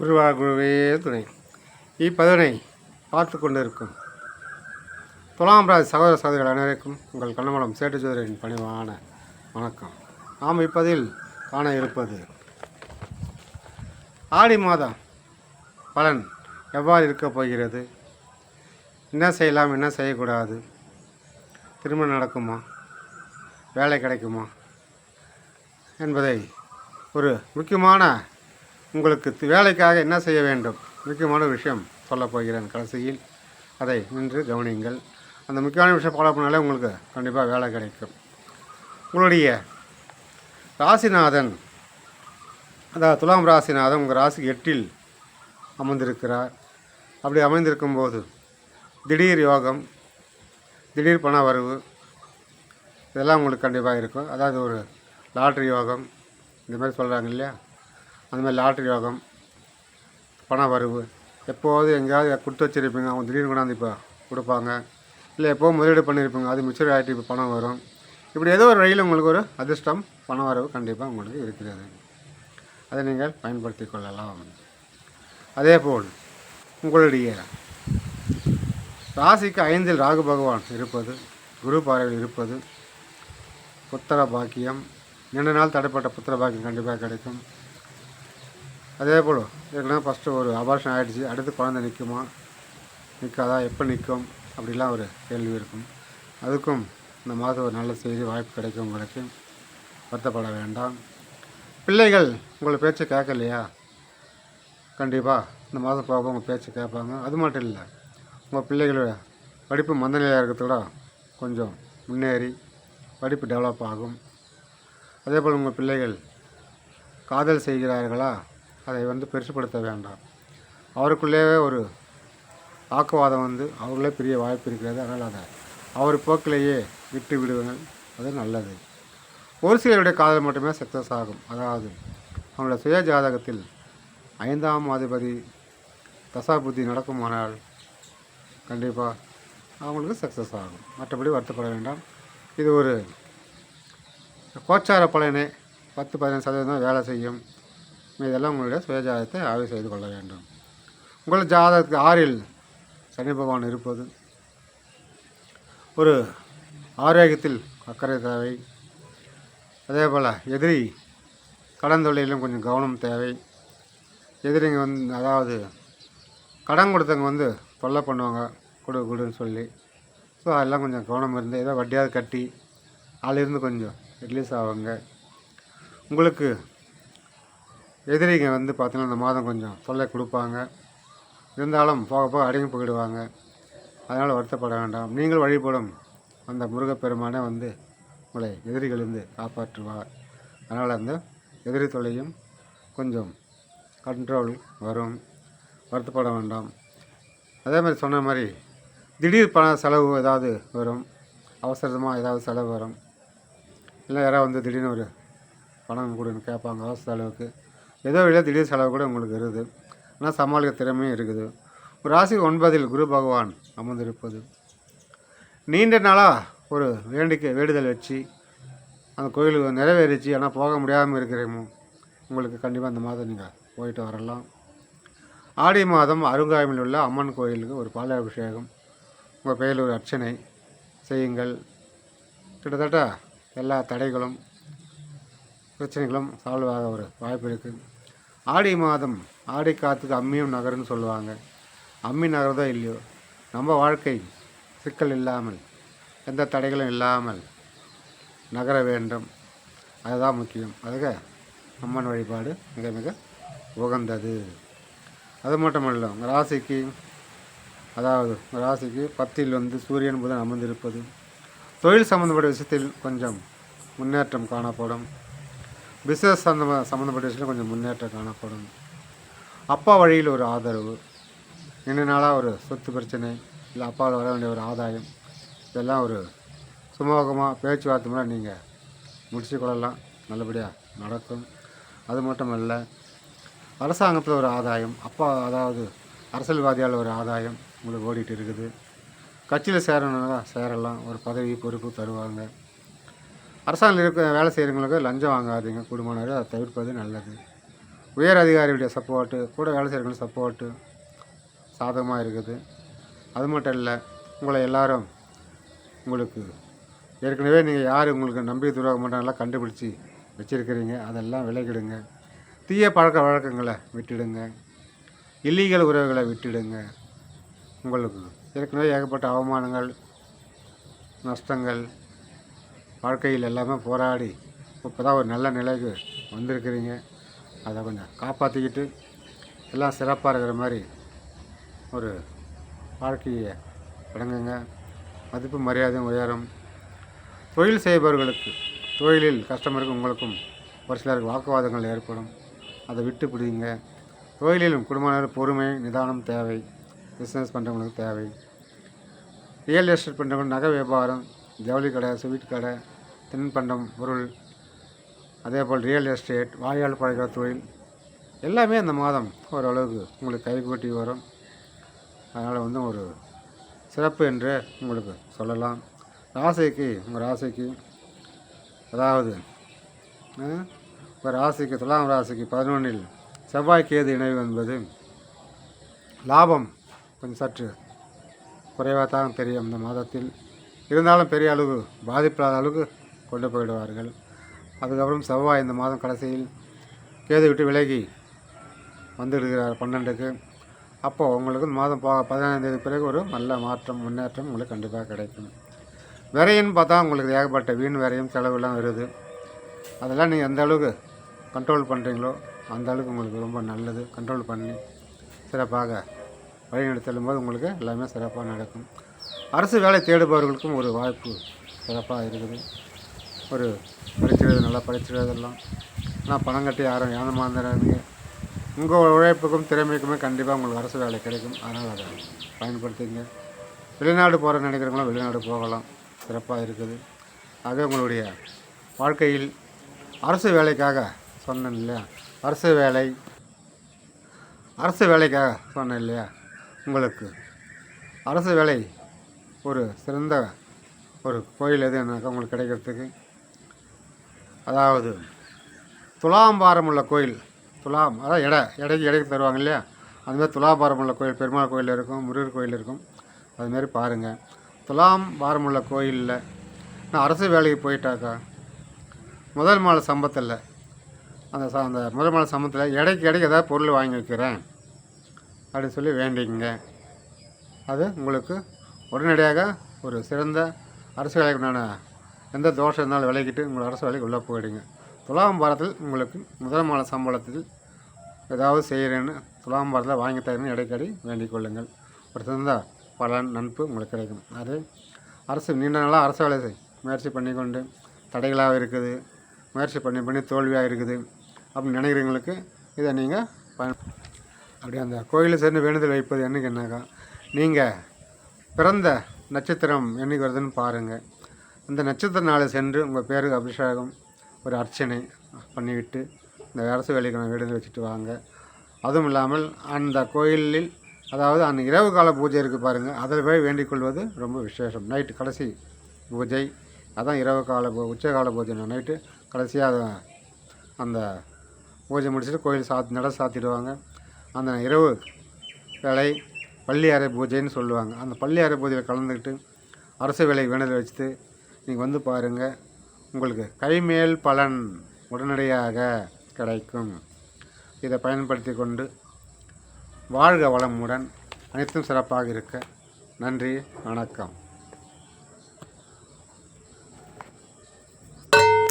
குருவா குருவே துணை. இப்பதனை பார்த்து கொண்டிருக்கும் துலாம் ராஜ் சகோதர சகோதரிகள் அனைவருக்கும் உங்கள் கண்ணமலம் சேட்டு சோதரின் பணிவான வணக்கம். நாம் இப்பதில் காண இருப்பது ஆடி மாதம் பலன் எவ்வாறு இருக்கப் போகிறது? என்ன செய்யலாம் என்ன செய்யக்கூடாது? திருமணம் நடக்குமா? வேலை கிடைக்குமா? என்பதை ஒரு முக்கியமான உங்களுக்கு வேலைக்காக என்ன செய்ய வேண்டும்? முக்கியமான விஷயம் சொல்லப் போகிறேன். கடைசியில் அதை நின்று கவனியுங்கள். அந்த முக்கியமான விஷயம் ஃபாலோ பண்ணாலே உங்களுக்கு கண்டிப்பாக வேலை கிடைக்கும். உங்களுடைய ராசிநாதன் அதாவது துலாம் ராசிநாதன் உங்கள் ராசி எட்டில் அமர்ந்திருக்கிறார். அப்படி அமைந்திருக்கும்போது திடீர் யோகம் திடீர் பண வரவு இதெல்லாம் உங்களுக்கு கண்டிப்பாக இருக்கும். அதாவது ஒரு லாட்ரி யோகம் இந்த மாதிரி சொல்கிறாங்க இல்லையா? அந்த மாதிரி லாட்ரி யோகம் பண வரவு எப்போது எங்கேயாவது கொடுத்து வச்சுருப்பீங்க அவங்க திடீர்னு கொண்டாந்து இப்போ கொடுப்பாங்க. இல்லை எப்போ முதலீடு பண்ணியிருப்பீங்க அது மிச்சூர் ஆகிட்டு இப்போ பணம் வரும். இப்படி ஏதோ ஒரு வழியில் உங்களுக்கு ஒரு அதிர்ஷ்டம் பண வரவு கண்டிப்பாக உங்களுக்கு இருக்கிறது. அதை நீங்கள் பயன்படுத்தி கொள்ளலாம். அதேபோல் உங்களுடைய ராசிக்கு ஐந்தில் ராகு பகவான் இருப்பது குரு பார்வையில் இருப்பது புத்திர பாக்கியம். நீண்ட நாள் தடைப்பட்ட புத்திர பாக்கியம் கண்டிப்பாக கிடைக்கும். அதே போல் ஏற்கனவே ஃபஸ்ட்டு ஒரு அபார்ஷன் ஆகிடுச்சு அடுத்து குழந்தை நிற்குமா நிற்காதா எப்போ நிற்கும் அப்படிலாம் ஒரு கேள்வி இருக்கும். அதுக்கும் இந்த மாதம் ஒரு நல்ல செய்தி வாய்ப்பு கிடைக்கும் உங்களுக்கு. வருத்தப்பட வேண்டாம். பிள்ளைகள் உங்களை பேச்சை கேட்கலையா? கண்டிப்பாக இந்த மாதம் போக உங்கள் பேச்சு கேட்பாங்க. அது மட்டும் இல்லை உங்கள் பிள்ளைகளோட படிப்பு மந்தநிலையாக இருக்கிறதோட கொஞ்சம் முன்னேறி படிப்பு டெவலப் ஆகும். அதே போல் உங்கள் பிள்ளைகள் காதல் செய்கிறார்களா? அதை வந்து பெருசுப்படுத்த வேண்டாம். அவருக்குள்ளேயே ஒரு ஆக்குவாதம் வந்து அவர்களே பெரிய வாய்ப்பு இருக்கிறது. அதனால் அதை அவர் போக்கிலேயே விட்டு விடுவங்கள் அது நல்லது. ஒரு சிலருடைய காதல் மட்டுமே சக்ஸஸ் ஆகும். அதாவது அவங்களோட சுய ஜாதகத்தில் ஐந்தாம் அதிபதி தசாபுத்தி நடக்குமானால் கண்டிப்பாக அவங்களுக்கு சக்ஸஸ் ஆகும். மற்றபடி வருத்தப்பட வேண்டாம். இது ஒரு கோச்சார பலனே. பத்து பதினஞ்சு சதவீதம் வேலை செய்யும். இதெல்லாம் உங்களுடைய சுயஜாதத்தை ஆய்வு செய்து கொள்ள வேண்டும். உங்கள் ஜாதகத்துக்கு ஆறில் சனி பகவான் இருப்பது ஒரு ஆரோக்கியத்தில் அக்கறை தேவை. அதே போல் எதிரி கடன் தொழிலும் கொஞ்சம் கவனம் தேவை. எதிரிங்க வந்து அதாவது கடன் கொடுத்தவங்க வந்து தொல்லை பண்ணுவாங்க கொடு கொடுன்னு சொல்லி. ஸோ அதெல்லாம் கொஞ்சம் கவனம் இருந்து ஏதோ வட்டியாவது கட்டி அதிலிருந்து கொஞ்சம் ரிலீஸ் ஆவாங்க. உங்களுக்கு எதிரிங்க வந்து பார்த்தீங்கன்னா இந்த மாதம் கொஞ்சம் தொல்லை கொடுப்பாங்க. இருந்தாலும் போக போக அடங்கி போயிடுவாங்க. அதனால் வருத்தப்பட வேண்டாம். நீங்கள் வழிபடும் அந்த முருகப்பெருமானே வந்து உங்களை எதிரிகளிலிருந்து காப்பாற்றுவார். அதனால் அந்த எதிரி தொல்லையும் கொஞ்சம் கண்ட்ரோல் வரும். வருத்தப்பட வேண்டாம். அதே மாதிரி சொன்ன மாதிரி திடீர் பண செலவு ஏதாவது வரும். அவசரமாக ஏதாவது செலவு வரும். இல்லை யாராவது வந்து திடீர்னு ஒரு பணம் கொடுன்னு கேட்பாங்க அவசர செலவுக்கு ஏதோ வழியாக திடீர் செலவு கூட உங்களுக்கு இருக்குது. ஆனால் சமாளிக்க திறமையும் இருக்குது. ஒரு ராசி ஒன்பதில் குரு பகவான் அமர்ந்திருப்பது. நீண்ட நாளாக ஒரு வேண்டிக்கை வேண்டுதல் வச்சு அந்த கோயிலுக்கு நிறைவேறிச்சு ஆனால் போக முடியாமல் இருக்கிறேமோ? உங்களுக்கு கண்டிப்பாக அந்த மாதம் நீங்கள் போயிட்டு வரலாம். ஆடி மாதம் அருங்காயமில் உள்ள அம்மன் கோயிலுக்கு ஒரு பாலாபிஷேகம். உங்கள் பெயரில் ஒரு அர்ச்சனை செய்யுங்கள். கிட்டத்தட்ட எல்லா தடைகளும் பிரச்சனைகளும் சால்வ் ஆக ஒரு வாய்ப்பு இருக்குது ஆடி மாதம் ஆடி காற்றுக்கு அம்மியும் நகருன்னு சொல்லுவாங்க. அம்மி நகர்தோ இல்லையோ நம்ம வாழ்க்கை சிக்கல் இல்லாமல் எந்த தடைகளும் இல்லாமல் நகர வேண்டும். அதுதான் முக்கியம். அதுக்கு அம்மன் வழிபாடு மிக மிக உகந்தது. அது மட்டும் இல்லை ராசிக்கு அதாவது ராசிக்கு பத்தில் வந்து சூரியன் புதன் அமர்ந்திருப்பது தொழில் சம்மந்தப்பட்ட விஷயத்தில் கொஞ்சம் முன்னேற்றம் காணப்படும். பிஸ்னஸ் அந்த சம்மந்தப்பட்ட விஷயத்தில் கொஞ்சம் முன்னேற்றம் காணப்படும். அப்பா வழியில் ஒரு ஆதரவு நீண்ட நாளாக ஒரு சொத்து பிரச்சனை இல்லை அப்பாவில் வர வேண்டிய ஒரு ஆதாயம் இதெல்லாம் ஒரு சுமூகமாக பேச்சுவார்த்தை மூலம் நீங்கள் முடிச்சு கொள்ளலாம். நல்லபடியாக நடக்கும். அது மட்டும் அல்ல அரசாங்கத்தில் ஒரு ஆதாயம் அப்பா அதாவது அரசியல்வாதியால் ஒரு ஆதாயம் உங்களுக்கு ஓடிட்டு இருக்குது. கட்சியில் சேரணுன்னா சேரலாம். ஒரு பதவி பொறுப்பு தருவாங்க. அரசாங்கம் இருக்க வேலை செய்கிறவங்களுக்கு லஞ்சம் வாங்காதீங்க. குடும்பம் அதை தவிர்ப்பது நல்லது. உயர் அதிகாரியுடைய சப்போர்ட்டு கூட வேலை செய்கிறவங்க சப்போர்ட்டு சாதகமாக இருக்குது. அது மட்டும் இல்லை உங்களை எல்லாரும் உங்களுக்கு ஏற்கனவே நீங்கள் யார் உங்களுக்கு நம்பி துரோகம் பண்ணுறாங்கலாம் கண்டுபிடிச்சி வச்சுருக்கிறீங்க. அதெல்லாம் விலகிடுங்க. தீய பழக்க வழக்கங்களை விட்டுடுங்க. இல்லீகல் உறவுகளை விட்டுடுங்க. உங்களுக்கு ஏற்கனவே ஏகப்பட்ட அவமானங்கள் நஷ்டங்கள் வாழ்க்கையில் எல்லாமே போராடி இப்போ தான் ஒரு நல்ல நிலைக்கு வந்திருக்கிறீங்க. அதை கொஞ்சம் காப்பாற்றிக்கிட்டு எல்லாம் சிறப்பாக இருக்கிற மாதிரி ஒரு வாழ்க்கையை தொடங்குங்க மதிப்பு மரியாதையும் உயரும். தொழில் செய்பவர்களுக்கு தொழிலில் கஸ்டமருக்கு உங்களுக்கும் ஒரு சிலருக்கு வாக்குவாதங்கள் ஏற்படும். அதை விட்டு பிடிங்க. தொழிலிலும் குடும்பத்தினர் பொறுமை நிதானம் தேவை. பிஸ்னஸ் பண்ணுறவங்களுக்கு தேவை. ரியல் எஸ்டேட் பண்ணுறவங்க நகை வியாபாரம் ஜவுளி கடை ஸ்வீட் கடை தின்பண்டம் பொருள் அதே போல் ரியல் எஸ்டேட் வாயால் பழகிற தொழில் எல்லாமே இந்த மாதம் ஓரளவுக்கு உங்களுக்கு கைகூட்டி வரும். அதனால் வந்து ஒரு சிறப்பு என்று உங்களுக்கு சொல்லலாம். ராசிக்கு உங்கள் ராசிக்கு அதாவது இப்போ ஒரு ராசிக்கு துலாம் ராசிக்கு பதினொன்றில் செவ்வாய் கேது இணைவு என்பது லாபம் கொஞ்சம் சற்று குறைவாக தான் தெரியும் இந்த மாதத்தில். இருந்தாலும் பெரிய அளவு பாதிப்பில்லாத அளவுக்கு கொண்டு போயிடுவார்கள். அதுக்கப்புறம் செவ்வாய் இந்த மாதம் கடைசியில் கேது விட்டு விலகி வந்துடுகிறார் பன்னெண்டுக்கு. அப்போது உங்களுக்கு இந்த மாதம் பா பதினாறாம் தேதி பிறகு ஒரு நல்ல மாற்றம் முன்னேற்றம் உங்களுக்கு கண்டிப்பாக கிடைக்கும். விரையின்னு பார்த்தா உங்களுக்கு ஏகப்பட்ட வீண் விரையும் செலவுலாம் வருது. அதெல்லாம் நீங்கள் எந்த அளவுக்கு கண்ட்ரோல் பண்ணுறீங்களோ அந்த அளவுக்கு உங்களுக்கு ரொம்ப நல்லது. கண்ட்ரோல் பண்ணி சிறப்பாக வழிநடத்தலும் போது உங்களுக்கு எல்லாமே சிறப்பாக நடக்கும். அரசு வேலை தேடுபவர்களுக்கும் ஒரு வாய்ப்பு சிறப்பாக இருக்குது. ஒரு படிச்சிருது நல்லா படிச்சிருதெல்லாம் ஆனால் பணம் கட்டி யாரும் ஏமாந்துடாதீங்க உங்கள் உழைப்புக்கும் திறமைக்குமே கண்டிப்பாக உங்களுக்கு அரசு வேலை கிடைக்கும். அதனால் அதை பயன்படுத்திங்க வெளிநாடு போகிற நினைக்கிறவங்களும் வெளிநாடு போகலாம். சிறப்பாக இருக்குது. ஆக உங்களுடைய வாழ்க்கையில் அரசு வேலைக்காக சொன்னேன் இல்லையா? அரசு வேலை அரசு வேலைக்காக சொன்னேன் இல்லையா? உங்களுக்கு அரசு வேலை ஒரு சிறந்த ஒரு கோயில் எதுனாக்கா உங்களுக்கு கிடைக்கிறதுக்கு? அதாவது துலாம்பாரம் உள்ள கோயில் துலாம் அதான் எடை எடைக்கு எடைக்கு தருவாங்க இல்லையா? அதுமாதிரி துலாபாரம் உள்ள கோயில் பெருமாள் கோயில் இருக்கும் முருகர் கோயில் இருக்கும். அதுமாரி பாருங்கள் துலாம் பாரம் உள்ள கோயிலில் நான் அரசு வேலைக்கு போயிட்டாக்கா முதல் மாத சம்பத்தில் அந்த ச அந்த முதல் மாலை சம்பத்தில் இடைக்கு இடைக்கு ஏதாவது பொருள் வாங்கி வைக்கிறேன். அப்படின்னு சொல்லி வேண்டிங்க அது உங்களுக்கு உடனடியாக ஒரு சிறந்த அரசு வேலைக்கு உண்டான எந்த தோஷம் இருந்தாலும் விலகிட்டு உங்கள் அரசு வேலைக்கு உள்ளே போயிடுங்க. துலாம் பாரத்தில் உங்களுக்கு முதல் மாத சம்பளத்தில் ஏதாவது செய்கிறேன்னு துலாம் பாரத்தில் வாங்கி தரேன்னு இடைக்கடி வேண்டிக் கொள்ளுங்கள். ஒரு சிறந்த பலன் நட்பு உங்களுக்கு கிடைக்கும். அது அரசு நீண்ட நாளாக அரசு வேலை முயற்சி பண்ணி கொண்டு தடைகளாக இருக்குது முயற்சி பண்ணி பண்ணி தோல்வியாக இருக்குது அப்படின்னு நினைக்கிறவங்களுக்கு இதை நீங்கள் பயன் அப்படி அந்த கோயிலில் சேர்ந்து வேண்டுதல் வைப்பது என்னங்கன்னாக்கா என்னக்கா நீங்கள் பிறந்த நட்சத்திரம் என்னைக்கு வருதுன்னு பாருங்கள் அந்த நட்சத்திர நாளை சென்று உங்கள் பேருக்கு அபிஷேகம் ஒரு அர்ச்சனை பண்ணிவிட்டு இந்த அரசு வேலைக்கான வீடுகள் வச்சுட்டு வாங்க. அதுவும் இல்லாமல் அந்த கோயிலில் அதாவது அந்த இரவு கால பூஜை இருக்குது பாருங்கள் அதில் போய் வேண்டிக் கொள்வது ரொம்ப விசேஷம். நைட்டு கடைசி பூஜை அதான் இரவு கால பூ பூஜை நைட்டு கடைசியாக அதை அந்த பூஜை முடிச்சுட்டு கோயில் சாத் நட சாத்திடுவாங்க. அந்த இரவு வேலை பள்ளி அறை பூஜைன்னு சொல்லுவாங்க. அந்த பள்ளி அறை பூஜையில் கலந்துக்கிட்டு அரசு வேலை வேணதில் வச்சுட்டு நீங்கள் வந்து பாருங்கள் உங்களுக்கு கைமேல் பலன் உடனடியாக கிடைக்கும். இதை பயன்படுத்தி கொண்டு வாழ்க வளமுடன் அனைத்தும் சிறப்பாக இருக்க. நன்றி வணக்கம்.